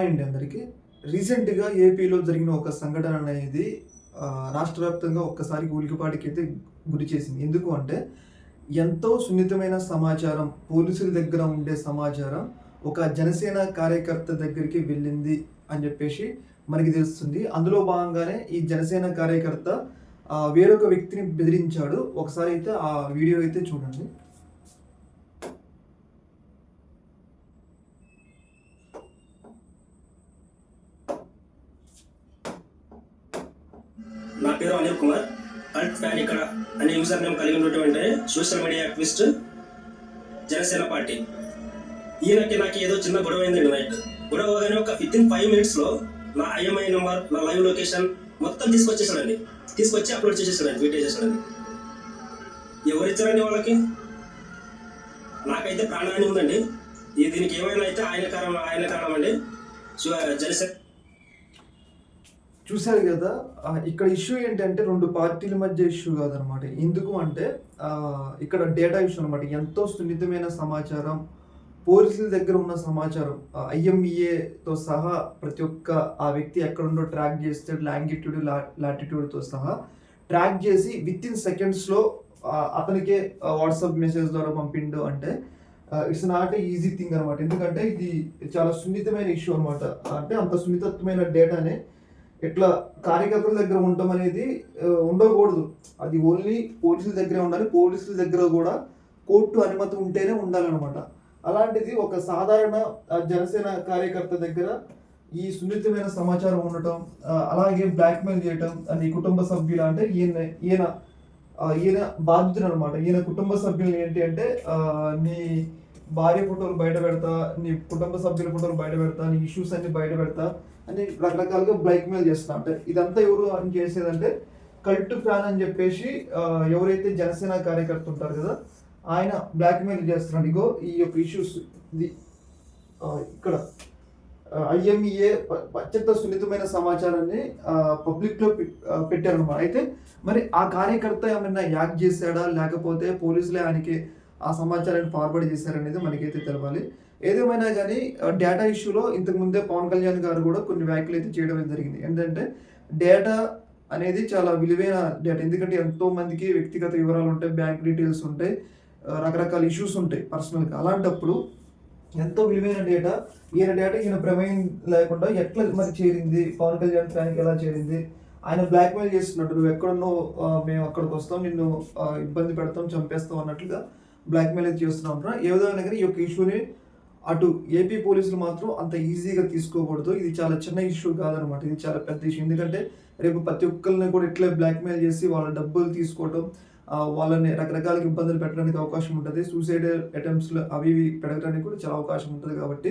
అండి అందరికీ రీసెంట్గా ఏపీలో జరిగిన ఒక సంఘటన అనేది రాష్ట్ర వ్యాప్తంగా ఒక్కసారి ఉలికిపాటికి అయితే గురి చేసింది. ఎందుకు అంటే ఎంతో సున్నితమైన సమాచారం పోలీసుల దగ్గర ఉండే సమాచారం ఒక జనసేన కార్యకర్త దగ్గరికి వెళ్ళింది అని చెప్పేసి మనకి తెలుస్తుంది. అందులో భాగంగానే ఈ జనసేన కార్యకర్త వేరొక వ్యక్తిని బెదిరించాడు. ఒకసారి అయితే ఆ వీడియో అయితే చూడండి. పేరు అనిల్ కుమార్. అల్ట్ ఫ్యాన్ ఇక్కడ. అనే యూజర్ నేమ్ కలిగి ఉన్నటువంటి social media activist Janasena party. ఈయనకి నాకు ఏదో చిన్న గొడవ అయిందండి నైట్ గొడవ కానీ ఒక విత్ ఇన్ ఫైవ్ మినిట్స్లో నా ఐఎంఐ నెంబర్ నా లైవ్ లొకేషన్ మొత్తం తీసుకొచ్చేసాడండి. తీసుకొచ్చి అప్లోడ్ చేసేసాడండి ట్వీట్ చేసేసాడండి. ఎవరు ఇచ్చారండి వాళ్ళకి? నాకైతే ప్రాణహాని ఉందండి. ఈ దీనికి ఏమైనా అయితే ఆయన కారణం ఆయన కారణం అండి. జనసేన చూశారు కదా ఇక్కడ ఇష్యూ ఏంటంటే రెండు పార్టీల మధ్య ఇష్యూ కాదనమాట. ఎందుకు అంటే ఇక్కడ డేటా ఇష్యూ అనమాట ఎంతో సున్నితమైన సమాచారం పోలీసుల దగ్గర ఉన్న సమాచారం ఐఎంఈఏతో సహా ప్రతి ఒక్క ఆ వ్యక్తి ఎక్కడుండో ట్రాక్ చేస్తే లాంగిట్యూడ్ లాటిట్యూడ్తో సహా ట్రాక్ చేసి విత్ ఇన్ సెకండ్స్లో అతనికే వాట్సాప్ మెసేజ్ ద్వారా పంపిండు అంటే ఇట్స్ నాట్ ఈజీ థింగ్ అనమాట ఎందుకంటే ఇది చాలా సున్నితమైన ఇష్యూ అనమాట అంటే అంత సున్నితత్వమైన డేటానే ఇట్లా కార్యకర్తల దగ్గర ఉండటం అనేది ఉండకూడదు. అది ఓన్లీ పోలీసుల దగ్గరే ఉండాలి. పోలీసుల దగ్గర కూడా కోర్టు అనుమతి ఉంటేనే ఉండాలన్నమాట. అలాంటిది ఒక సాధారణ జనసేన కార్యకర్త దగ్గర ఈ సున్నితమైన సమాచారం ఉండటం అలాగే బ్లాక్మెయిల్ చేయటం ఆ, నీ కుటుంబ సభ్యులు అంటే ఈయన ఈయన ఈయన బాధితుడు అనమాట ఈయన కుటుంబ సభ్యులు ఏంటి అంటే నీ భార్య ఫోటోలు బయట పెడతా నీ కుటుంబ సభ్యుల ఫోటోలు బయట పెడతా నీ ఇష్యూస్ అన్ని బయట పెడతా అని రకరకాలుగా బ్లాక్మెయిల్ చేస్తా. అంటే ఇదంతా ఎవరు అని చేసేదంటే కల్ట్ ఫ్యాన్ అని చెప్పేసి ఎవరైతే జనసేన కార్యకర్త ఉంటారు కదా ఆయన బ్లాక్మెయిల్ చేస్తున్నాడు. ఇగో ఈ యొక్క ఇష్యూస్ ఇది ఇక్కడ ఐఎంఈఏ అత్యంత సున్నితమైన సమాచారాన్ని పబ్లిక్లో పెట్టారనమాట అయితే మరి ఆ కార్యకర్త ఏమైనా యాక్ట్ చేశాడా? లేకపోతే పోలీసులే ఆయనకి ఆ సమాచారాన్ని ఫార్వర్డ్ చేశారనేది మనకైతే తెలవాలి. ఏదేమైనా కానీ డేటా ఇష్యూలో ఇంతకుముందే పవన్ కళ్యాణ్ గారు కూడా కొన్ని వ్యాఖ్యలు అయితే చేయడం జరిగింది. ఏంటంటే డేటా అనేది చాలా విలువైన డేటా ఎందుకంటే ఎంతో మందికి వ్యక్తిగత వివరాలు ఉంటాయి బ్యాంక్ డీటెయిల్స్ ఉంటాయి రకరకాల ఇష్యూస్ ఉంటాయి పర్సనల్గా అలాంటప్పుడు ఎంతో విలువైన డేటా ఈయన డేటా ఈయన ప్రమేయం లేకుండా ఎట్లా మరి చేరింది? పవన్ కళ్యాణ్ ఫ్యాన్కి ఎలా చేరింది? ఆయన బ్లాక్మెయిల్ చేస్తున్నట్టు నువ్వు ఎక్కడున్నో మేము అక్కడికి వస్తాం. నిన్ను ఇబ్బంది పెడతాం చంపేస్తాం అన్నట్లుగా బ్లాక్మెయిల్ అయితే చేస్తున్నా ఉంటారు ఏ విధంగా కానీ ఈ యొక్క ఇష్యూని అటు ఏపీ పోలీసులు మాత్రం అంత ఈజీగా తీసుకోకూడదు. ఇది చాలా చిన్న ఇష్యూ కాదనమాట. ఇది చాలా పెద్ద ఇష్యూ ఎందుకంటే రేపు ప్రతి ఒక్కరిని కూడా ఇట్లే బ్లాక్మెయిల్ చేసి వాళ్ళ డబ్బులు తీసుకోవటం వాళ్ళని రకరకాల ఇబ్బందులు పెట్టడానికి అవకాశం ఉంటుంది. సూసైడ్ అటెంప్ట్స్లు అవి ఇవి పెట్టడానికి కూడా చాలా అవకాశం ఉంటుంది కాబట్టి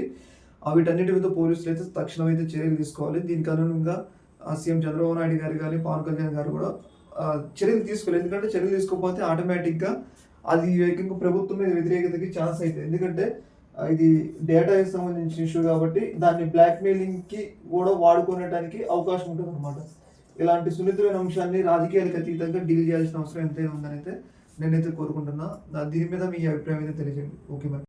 వీటన్నిటి మీద పోలీసులు అయితే తక్షణం అయితే చర్యలు తీసుకోవాలి. దీనికి అనుగుణంగా సీఎం చంద్రబాబు నాయుడు గారు కానీ పవన్ కళ్యాణ్ గారు కూడా చర్యలు తీసుకోవాలి. ఎందుకంటే చర్యలు తీసుకోకపోతే ఆటోమేటిక్గా అది ఏకంగా ప్రభుత్వం మీద వ్యతిరేకతకి ఛాన్స్ అవుతుంది ఎందుకంటే ఇది డేటాకి సంబంధించిన ఇష్యూ కాబట్టి దాన్ని బ్లాక్మెయిలింగ్కి కూడా వాడుకునేటానికి అవకాశం ఉంటుంది అనమాట ఇలాంటి సున్నితమైన అంశాన్ని రాజకీయాలకు అతీతంగా డీల్ చేయాల్సిన అవసరం ఎంతైనా ఉందని అయితే నేనైతే కోరుకుంటున్నా. దీని మీద మీ అభిప్రాయం అయితే తెలియజేయండి. ఓకే మరి